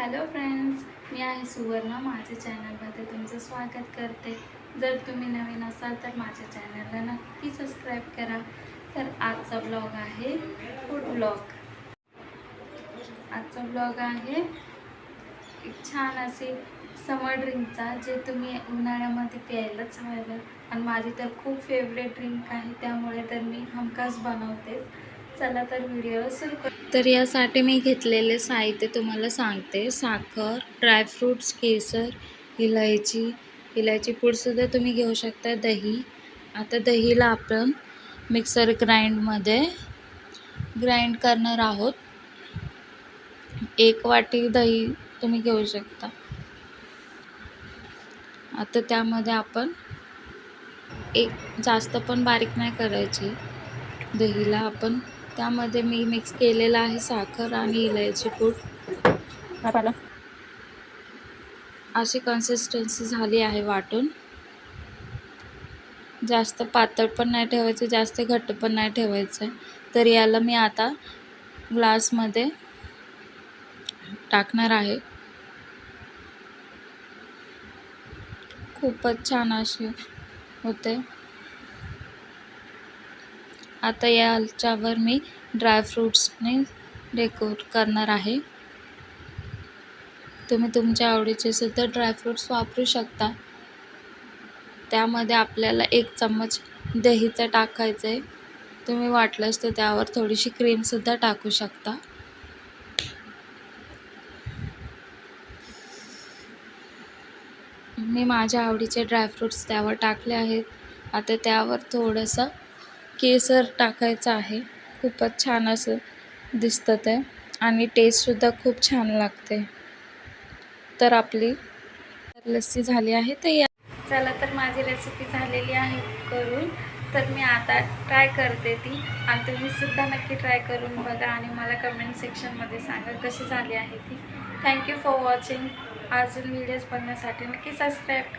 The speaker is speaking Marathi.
हॅलो फ्रेंड्स मी आहे सुवर्णा. माझ्या चॅनलमध्ये तुमचं स्वागत करते. जर तुम्ही नवीन असाल तर माझ्या चॅनलला नक्की सबस्क्राईब करा. तर आजचा ब्लॉग आहे फूड ब्लॉग आजचा ब्लॉग आहे एक छान असे समर ड्रिंकचा जे तुम्ही उन्हाळ्यामध्ये प्यायलाच हवं आणि माझी तर खूप फेवरेट ड्रिंक आहे त्यामुळे तर मी हमखास बनवते चला तर व्हिडिओ सुरू कर. तर यासाठी मी घेतलेले साहित्य तुम्हाला सांगते. साखर ड्रायफ्रूट्स केसर इलायची. इलायची पूडसुद्धा तुम्ही घेऊ शकता. दही. आता दहीला आपण मिक्सर ग्राइंडमध्ये ग्राइंड करणार आहोत. एक वाटी दही तुम्ही घेऊ शकता. आता त्यामध्ये आपण एक जास्त पण बारीक नाही करायची. दहीला आपण त्यामध्ये मी मिक्स केलेलं आहे साखर आणि इलायची पूड अशी कन्सिस्टन्सी झाली आहे वाटून. जास्त पातळ पण नाही ठेवायचं जास्त घट्ट पण नाही ठेवायचं. आहे तर याला मी आता ग्लासमध्ये टाकणार आहे. खूपच छान असे होते. आता याच्यावर मी ड्रायफ्रूट्सने डेकोर करणार आहे. तुम्ही तुमच्या आवडीचे सुद्धा ड्रायफ्रूट्स वापरू शकता. त्यामध्ये आपल्याला एक चम्मच दहीचं टाकायचं आहे. तुम्ही वाटलंच तर त्यावर थोडीशी क्रीमसुद्धा टाकू शकता. मी माझ्या आवडीचे ड्रायफ्रूट्स त्यावर टाकले आहेत. आता त्यावर थोडंसं केसर टाकायचं आहे. खूपच छान असं दिसतं ते. आणि टेस्टसुद्धा खूप छान लागते. तर आपली लस्सी झाली आहे तर या चला तर माझी रेसिपी झालेली आहे करून. तर मी आता ट्राय करते ती. आणि तुम्हीसुद्धा नक्की ट्राय करून बघा आणि मला कमेंट सेक्शनमध्ये सांगा कशी झाली आहे ती. थँक्यू फॉर वॉचिंग अजून व्हिडिओज बघण्यासाठी नक्की सबस्क्राईब करा.